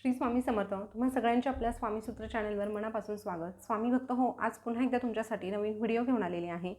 श्री स्वामी समर्थ. तुम्हा सगळ्यांच्या आपल्या स्वामीसूत्र चॅनलवर मनापासून स्वागत. स्वामी भक्त हो आज पुन्हा एकदा तुमच्यासाठी नवीन व्हिडिओ घेऊन आलेले आहे.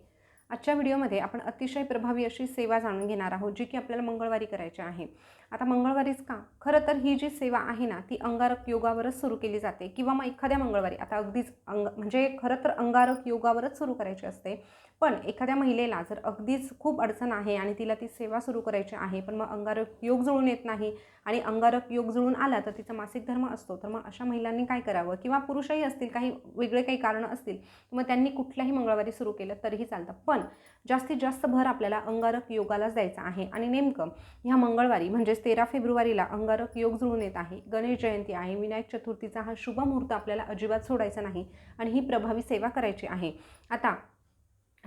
आजच्या व्हिडिओमध्ये आपण अतिशय प्रभावी अशी सेवा जाणून घेणार आहोत जी की आपल्याला मंगळवारी करायची आहे. आता मंगळवारीच का? खरं तर ही जी सेवा आहे ना ती अंगारक योगावरच सुरू केली जाते. किंवा मग एखाद्या मंगळवारी आता अगदीच अंग म्हणजे खरं तर अंगारक योगावरच सुरू करायची असते. पण एखाद्या महिलेला जर अगदीच खूप अडचण आहे आणि तिला ती सेवा सुरू करायची आहे पण मग अंगारक योग जुळून येत नाही आणि अंगारक योग जुळून आला तर तिचा मासिक धर्म असतो तर मग अशा महिलांनी काय करावं? किंवा पुरुषही असतील काही वेगळे काही कारणं असतील मग त्यांनी कुठल्याही मंगळवारी सुरू केलं तरीही चालतं. पण जास्तीत जास्त भर आपल्याला अंगारक योगालाच द्यायचा आहे. आणि नेमकं ह्या मंगळवारी म्हणजेच तेरा फेब्रुवारीला अंगारक योग जुळून येत आहे. गणेश जयंती आहे. विनायक चतुर्थीचा हा शुभ मुहूर्त आपल्याला अजिबात सोडायचा नाही आणि ही प्रभावी सेवा करायची आहे. आता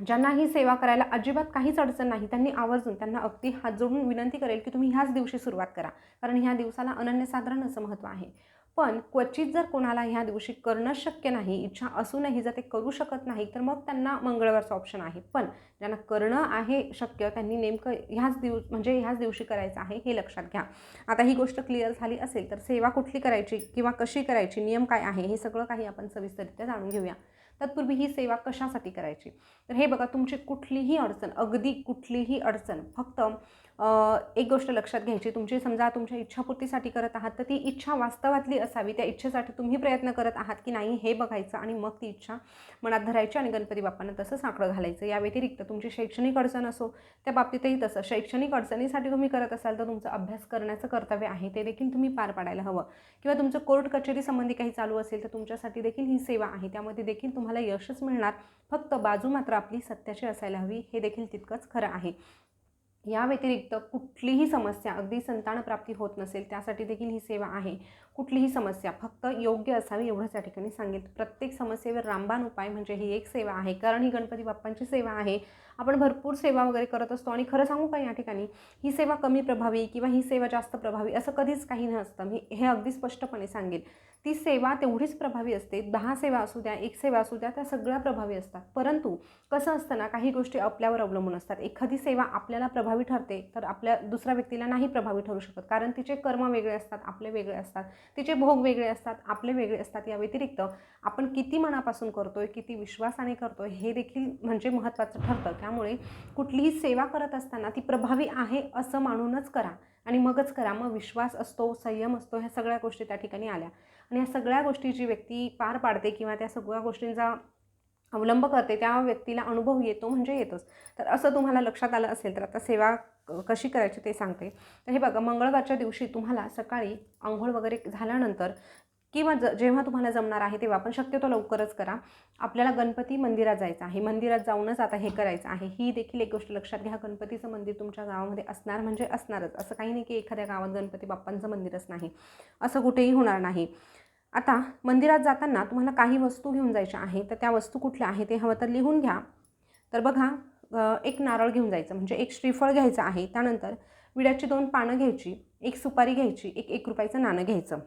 ज्यांना ही सेवा करायला अजिबात काहीच अडचण नाही त्यांनी आवर्जून त्यांना अगदी हात जोडून विनंती करेल की तुम्ही ह्याच दिवशी सुरुवात करा. कारण ह्या दिवसाला अनन्यसाधारण असं महत्त्व आहे. पण क्वचित जर कोणाला ह्या दिवशी करणं शक्य नाही इच्छा असूनही जर ते करू शकत नाही तर मग त्यांना मंगळवारचा ऑप्शन आहे. पण ज्यांना करणं आहे शक्य त्यांनी नेमकं ह्याच दिवस म्हणजे ह्याच दिवशी करायचं आहे हे लक्षात घ्या. आता ही गोष्ट क्लिअर झाली असेल तर सेवा कुठली करायची किंवा कशी करायची नियम काय आहे हे सगळं काही आपण सविस्तररित्या जाणून घेऊया. तत्पूर्वी ही सेवा कशासाठी करायची? तर हे बघा तुमची कुठलीही अडचण अगदी कुठलीही अडचण फक्त एक गोष्ट लक्षात घ्यायची. तुमची समजा तुमच्या इच्छापूर्तीसाठी करत आहात तर ती इच्छा वास्तवातली असावी. त्या इच्छेसाठी तुम्ही प्रयत्न करत आहात की नाही हे बघायचं आणि मग ती इच्छा मनात धरायची आणि गणपती बाप्पांना तसं साकडं घालायचं. या व्यतिरिक्त तुमची शैक्षणिक अडचण असो त्या बाबतीतही तसं. शैक्षणिक अडचणीसाठी तुम्ही करत असाल तर तुमचं अभ्यास करण्याचं कर्तव्य आहे. ते देखील तुम्ही पार पाडायला हवं. किंवा तुमचं कोर्ट कचेरी संबंधी काही चालू असेल तर तुमच्यासाठी देखील ही सेवा आहे. त्यामध्ये देखील तुम्हाला यशच मिळणार. फक्त बाजू मात्र आपली सत्याची असायला हवी. हे देखील तितकंच खरं आहे. या व्यतिरिक्त कुठलीही समस्या अगदी संतानप्राप्ती होत नसेल त्यासाठी देखील ही सेवा आहे. कुठलीही समस्या फक्त योग्य असावी एवढंच या ठिकाणी सांगेल प्रत्येक समस्येवर रामबाण उपाय म्हणजे ही एक सेवा आहे. कारण ही गणपती बाप्पांची सेवा आहे. आपण भरपूर सेवा वगैरे करत असतो आणि खरं सांगू का या ठिकाणी? ही सेवा कमी प्रभावी किंवा ही सेवा जास्त प्रभावी असं कधीच काही नसतं. मी हे अगदी स्पष्टपणे सांगेल ती सेवा तेवढीच प्रभावी असते. दहा सेवा असू द्या एक सेवा असू द्या त्या सगळ्या प्रभावी असतात. परंतु कसं असतं ना काही गोष्टी आपल्यावर अवलंबून असतात. एखादी सेवा आपल्याला प्रभावी ठरते तर आपल्या दुसऱ्या व्यक्तीला नाही प्रभावी ठरू शकत. कारण तिचे कर्म वेगळे असतात आपले वेगळे असतात. तिचे भोग वेगळे असतात आपले वेगळे असतात या व्यतिरिक्त आपण किती मनापासून करतो आहे किती विश्वासाने करतो आहे हे देखील म्हणजे महत्त्वाचं ठरतं. त्यामुळे कुठलीही सेवा करत असताना ती प्रभावी आहे असं मानूनच करा आणि मगच करा. मग विश्वास असतो संयम असतो ह्या सगळ्या गोष्टी त्या ठिकाणी आल्या. आणि या सगळ्या गोष्टी जी व्यक्ती पार पाडते किंवा त्या सगळ्या गोष्टींचा अवलंब करते त्या व्यक्तीला अनुभव येतो म्हणजे येतोच. तर असं तुम्हाला लक्षात आलं असेल तर आता सेवा कशी करायची ते सांगते. तर हे बघा मंगळवारच्या दिवशी तुम्हाला सकाळी आंघोळ वगैरे झाल्यानंतर किंवा ज जेव्हा तुम्हाला जमणार आहे तेव्हा आपण शक्यतो लवकरच करा. आपल्याला गणपती मंदिरात जायचं आहे. मंदिरात जाऊनच आता हे करायचं आहे. ही देखील एक गोष्ट लक्षात घ्या. गणपतीचं मंदिर तुमच्या गावामध्ये असणार म्हणजे असणारच. असं काही नाही की एखाद्या गावात गणपती बाप्पांचं मंदिरच नाही. असं कुठेही होणार नाही. आता मंदिरात जाताना तुम्हाला काही वस्तू घेऊन जायच्या आहे तर त्या वस्तू कुठल्या आहे ते हवं तर लिहून घ्या. तर बघा एक नारळ घेऊन जायचं. म्हणजे एक श्रीफळ घ्यायचं आहे. त्यानंतर विड्याची दोन पानं घ्यायची एक सुपारी घ्यायची एक एक रुपयाचं नाणं घ्यायचं.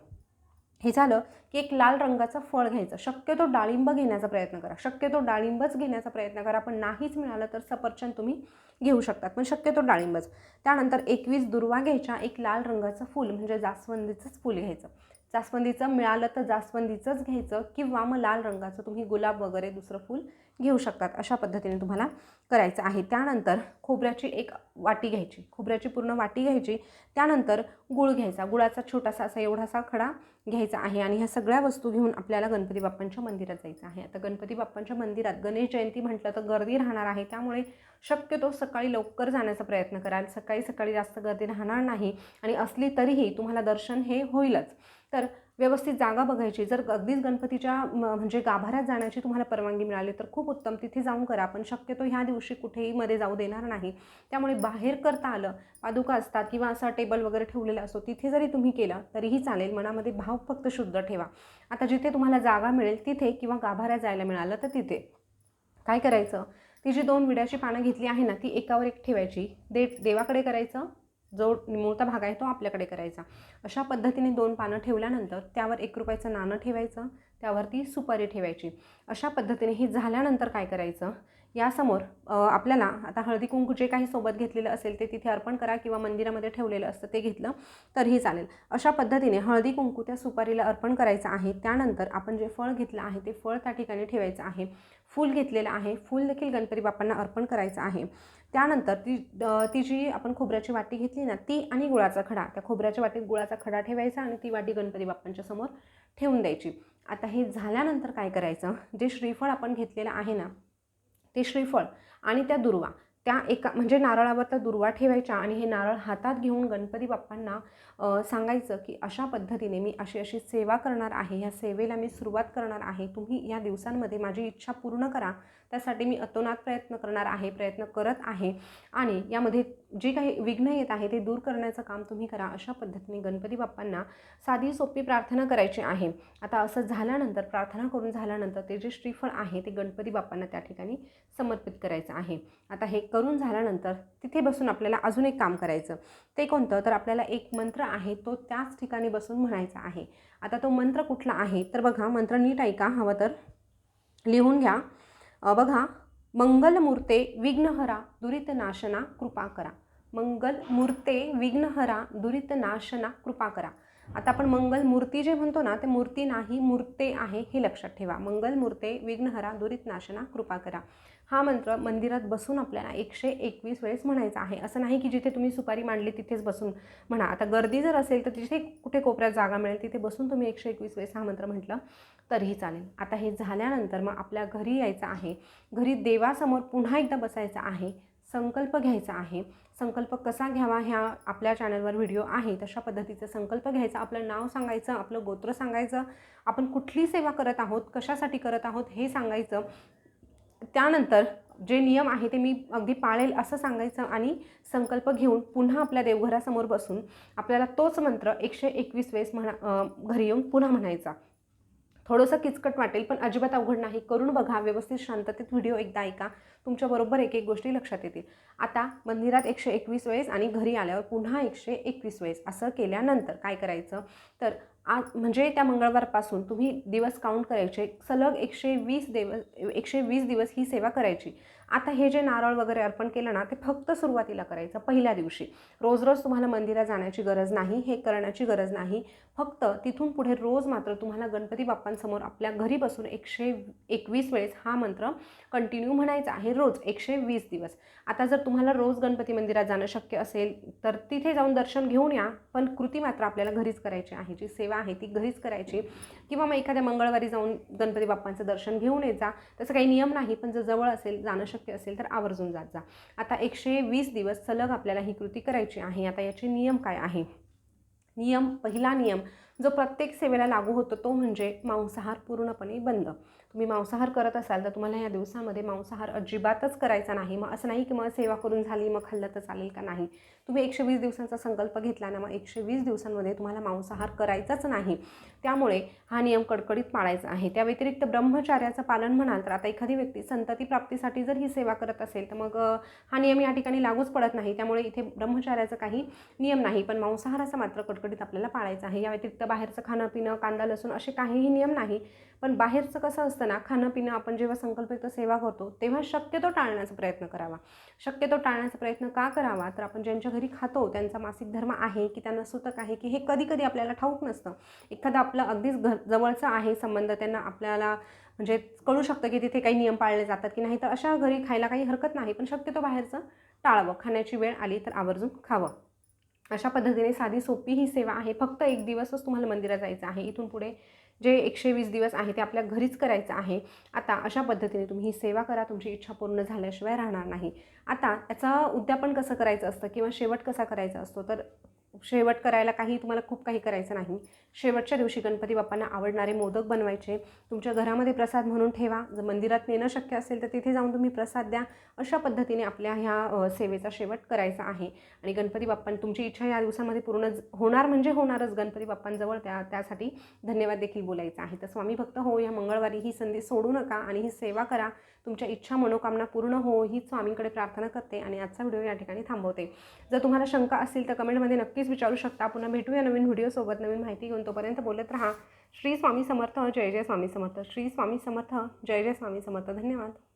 हे झालं की एक लाल रंगाचं फळ घ्यायचं. शक्यतो डाळिंब घेण्याचा प्रयत्न करा. शक्यतो डाळिंबच घेण्याचा प्रयत्न करा. पण नाहीच मिळालं तर सफरचंद तुम्ही घेऊ शकतात. पण शक्यतो डाळिंबच. त्यानंतर एकवीस दुर्वा घ्यायच्या. एक लाल रंगाचं फूल म्हणजे जास्वंदीचंच फूल घ्यायचं. जास्वंदीचं मिळालं तर जास्वंदीचंच घ्यायचं किंवा मग लाल रंगाचं तुम्ही गुलाब वगैरे दुसरं फूल घेऊ शकतात अशा पद्धतीने तुम्हाला करायचं आहे. त्यानंतर खोबऱ्याची एक वाटी घ्यायची. खोबऱ्याची पूर्ण वाटी घ्यायची. त्यानंतर गुळ घ्यायचा. गुळाचा छोटासा असा एवढासा खडा घ्यायचा आहे आणि ह्या सगळ्या वस्तू घेऊन आपल्याला गणपती बाप्पांच्या मंदिरात जायचं आहे. आता गणपती बाप्पांच्या मंदिरात गणेश जयंती म्हटलं तर गर्दी राहणार आहे. त्यामुळे शक्यतो सकाळी लवकर जाण्याचा प्रयत्न कराल. सकाळी सकाळी जास्त गर्दी राहणार नाही आणि असली तरीही तुम्हाला दर्शन हे होईलच. तर व्यवस्थित जागा बघायची. जर अगदीच गणपतीच्या म्हणजे गाभाऱ्यात जाण्याची तुम्हाला परवानगी मिळाली तर खूप उत्तम. तिथे जाऊन करा. पण शक्यतो ह्या दिवशी कुठेही मध्ये जाऊ देणार नाही. त्यामुळे बाहेर करता आलं पादुका असतात किंवा असा टेबल वगैरे ठेवलेला असतो तिथे जरी तुम्ही केलं तरीही चालेल. मनामध्ये भाव फक्त शुद्ध ठेवा. आता जिथे तुम्हाला जागा मिळेल तिथे किंवा गाभाऱ्यात जायला मिळालं तर तिथे. काय करायचं? ती जी दोन विड्याची पानं घेतली आहे ना ती एकावर एक ठेवायची. दे देवाकडे करायचं. जो निमुळता भाग आहे तो आपल्याकडे करायचा. अशा पद्धतीने दोन पानं ठेवल्यानंतर त्यावर एक रुपयाचं नाणं ठेवायचं त्यावरती सुपारी ठेवायची. अशा पद्धतीने ही झाल्यानंतर काय करायचं? यासमोर आपल्याला आता हळदी कुंकू जे काही सोबत घेतलेलं असेल ते तिथे अर्पण करा किंवा मंदिरामध्ये ठेवलेलं असतं ते घेतलं तरीही चालेल. अशा पद्धतीने हळदी कुंकू त्या सुपारीला अर्पण करायचं आहे. त्यानंतर आपण जे फळ घेतलं आहे ते फळ त्या ठिकाणी ठेवायचं आहे. फूल घेतलेलं आहे. फूल देखील गणपती बाप्पांना अर्पण करायचं आहे. त्यानंतर ती ती जी आपण खोबऱ्याची वाटी घेतली ना ती आणि गुळाचा खडा. त्या खोबऱ्याच्या वाटीत गुळाचा खडा ठेवायचा आणि ती वाटी गणपती बाप्पांच्या समोर ठेवून द्यायची. आता हे झाल्यानंतर काय करायचं? जे श्रीफळ आपण घेतलेलं आहे ना ते श्रीफळ आणि त्या दुर्वा त्या एका म्हणजे नारळावर त्या दुर्वा ठेवायच्या आणि हे नारळ हातात घेऊन गणपती बाप्पांना सांगायचं की अशा पद्धतीने मी अशी अशी सेवा करणार आहे ह्या सेवेला मी सुरुवात करणार आहे. तुम्ही या दिवसांमध्ये माझी इच्छा पूर्ण करा. त्यासाठी मी अतोनात प्रयत्न करणार आहे प्रयत्न करत आहे. आणि यामध्ये जे काही विघ्न येत आहे ते दूर करण्याचं काम तुम्ही करा. अशा पद्धतीने गणपती बाप्पांना साधी सोपी प्रार्थना करायची आहे. आता असं झाल्यानंतर प्रार्थना करून झाल्यानंतर ते जे श्रीफळ आहे ते गणपती बाप्पांना त्या ठिकाणी समर्पित करायचं आहे. आता हे करून झाल्यानंतर तिथे बसून आपल्याला अजून एक काम करायचं. ते कोणतं? तर आपल्याला एक मंत्र आहे तो त्याच ठिकाणी बसून म्हणायचा आहे. आता तो मंत्र कुठला आहे? तर बघा मंत्र नीट ऐका. हवं तर लिहून घ्या. बघा मंगलमूर्ते विघ्नहरा दुरित नाशना कृपा करा. मंगल मूर्ते विघ्नहरा दुरित नाशना कृपा करा. आता आपण मंगल मूर्ती जे म्हणतो ना ते मूर्ती नाही मूर्ते आहे हे लक्षात ठेवा. मंगल मूर्ते विघ्नहरा दुरित नाशना कृपा करा. हा मंत्र मंदिरात बसून आपल्याला एकशे एकवीस वेळेस म्हणायचा आहे. असं नाही की जिथे तुम्ही सुपारी मांडली तिथेच बसून म्हणा. आता गर्दी जर असेल तर तिथे कुठे कोपऱ्यात जागा मिळेल तिथे बसून तुम्ही एकशे एकवीस वेळेस हा मंत्र म्हटलं तरीही चालेल. आता हे झाल्यानंतर मग आपल्या घरी यायचं आहे. घरी देवासमोर पुन्हा एकदा बसायचं आहे. संकल्प घ्यायचा आहे. संकल्प कसा घ्यावा ह्या आपल्या चॅनलवर व्हिडिओ आहे. तशा पद्धतीचा संकल्प घ्यायचा आपलं नाव सांगायचं आपलं गोत्र सांगायचं आपण कुठली सेवा करत आहोत कशासाठी करत आहोत हे सांगायचं. त्यानंतर जे नियम आहे ते मी अगदी पाळेल असं सांगायचं आणि संकल्प घेऊन पुन्हा आपल्या देवघरासमोर बसून आपल्याला तोच मंत्र एकशे एकवीस वेळेस म्हणा घरी येऊन पुन्हा म्हणायचा. थोडंसं किचकट वाटेल पण अजिबात अवघड नाही. करून बघा व्यवस्थित शांततेत व्हिडिओ एकदा ऐका. तुमच्याबरोबर एक एक गोष्टी लक्षात येतील. आता मंदिरात एकशे एकवीस वेळेस आणि घरी आल्यावर पुन्हा एकशे एकवीस वेळेस असं केल्यानंतर काय करायचं? तर आज म्हणजे त्या मंगळवारपासून तुम्ही दिवस काउंट करायचे. सलग एकशे वीस दिवस एकशे वीस दिवस ही सेवा करायची. आता हे जे नारळ वगैरे अर्पण केलं ना ते फक्त सुरुवातीला करायचं पहिल्या दिवशी. रोज रोज तुम्हाला मंदिरात जाण्याची गरज नाही हे करण्याची गरज नाही. फक्त तिथून पुढे रोज मात्र तुम्हाला गणपती बाप्पांसमोर आपल्या घरी बसून एकशे एकवीस वेळेस हा मंत्र कंटिन्यू म्हणायचा आहे रोज एकशे वीस दिवस. आता जर तुम्हाला रोज गणपती मंदिरात जाणं शक्य असेल तर तिथे जाऊन दर्शन घेऊन या पण कृती मात्र आपल्याला घरीच करायची आहे. जी सेवा आहे ती घरीच करायची. किंवा मग एखाद्या मंगळवारी जाऊन गणपती बाप्पांचं दर्शन घेऊन येत जा. तसं काही नियम नाही पण जर जवळ असेल जाणं शक्य असेल तर आवर्जून जात जा. आता एकशे वीस दिवस सलग आपल्याला ही कृती करायची आहे. आता याचे नियम काय आहे? नियम पहिला नियम जो प्रत्येक सेवेला लागू होतो तो म्हणजे मांसाहार पूर्णपणे बंद. तुम्ही मांसाहार करत असाल तर तुम्हाला या दिवसामध्ये मांसाहार अजिबातच करायचा नाही. मग असं नाही की मग सेवा करून झाली मग खाल्लं तर चालेल का नाही? तुम्ही एकशे वीस दिवसांचा संकल्प घेतला ना मग एकशे वीस दिवसांमध्ये तुम्हाला मांसाहार करायचाच नाही. त्यामुळे हा नियम कडकडीत पाळायचा आहे. त्या व्यतिरिक्त ब्रह्मचार्याचं पालन म्हणाल तर आता एखादी व्यक्ती संतती प्राप्तीसाठी जर ही सेवा करत असेल तर मग हा नियम या ठिकाणी लागूच पडत नाही. त्यामुळे इथे ब्रह्मचार्याचा काही नियम नाही. पण मांसाहाराचा मात्र कडकडीत आपल्याला पाळायचा आहे. या व्यतिरिक्त बाहेरचं खाणं पिणं कांदा लसूण असे काहीही नियम नाही. पण बाहेरचं कसं असतं असताना खाणं पिणं आपण जेव्हा संकल्पित सेवा करतो तेव्हा शक्यतो टाळण्याचा प्रयत्न करावा. शक्यतो टाळण्याचा प्रयत्न का करावा? तर आपण ज्यांच्या घरी खातो त्यांचा मासिक धर्म आहे की त्यांना सुतक आहे की हे कधी कधी आपल्याला ठाऊक नसतं. एखादं आपलं अगदीच घर जवळचं आहे संबंध त्यांना आपल्याला म्हणजे कळू शकतं की तिथे काही नियम पाळले जातात की नाही तर अशा घरी खायला काही हरकत नाही. पण शक्यतो बाहेरचं टाळावं. खाण्याची वेळ आली तर आवर्जून खावं. अशा पद्धतीने साधी सोपी ही सेवा आहे. फक्त एक दिवसच तुम्हाला मंदिरात जायचं आहे. इथून पुढे जे एकशे वीस दिवस आहे ते आपल्या घरीच करायचं आहे. आता अशा पद्धतीने तुम्ही ही सेवा करा तुमची इच्छा पूर्ण झाल्याशिवाय राहणार नाही. आता त्याचा उद्यापन कसं करायचं असतं किंवा शेवट कसा करायचा असतो? तर शेवट करायला काही तुम्हाला खूप काही करायचं नाही. शेवटच्या दिवशी गणपती बाप्पांना आवडणारे मोदक बनवायचे. तुमच्या घरामध्ये प्रसाद म्हणून ठेवा. जर मंदिरात नेणं शक्य असेल तर तिथे जाऊन तुम्ही प्रसाद द्या. अशा पद्धतीने आपल्या ह्या सेवेचा शेवट करायचा आहे. आणि गणपती बाप्पां तुमची इच्छा या दिवसामध्ये पूर्ण ज- होणार म्हणजे होणारच. गणपती बाप्पांजवळ त्या त्यासाठी धन्यवाद देखील बोलायचा आहे. तर स्वामी भक्त हो या मंगळवारी ही संधी सोडू नका आणि ही सेवा करा. तुमच्या इच्छा मनोकामना पूर्ण हो ही स्वामींकडे प्रार्थना करते आणि आजचा व्हिडिओ या ठिकाणी थांबवते. जर तुम्हाला शंका असेल तर कमेंटमध्ये नक्कीच नक्कीच विचारू शकता. पुन्हा भेटूया नवीन व्हिडिओसोबत नवीन माहिती घेऊन तोपर्यंत बोलत राहा. श्री स्वामी समर्थ. जय जय स्वामी समर्थ. श्री स्वामी समर्थ. जय जय स्वामी समर्थ. धन्यवाद.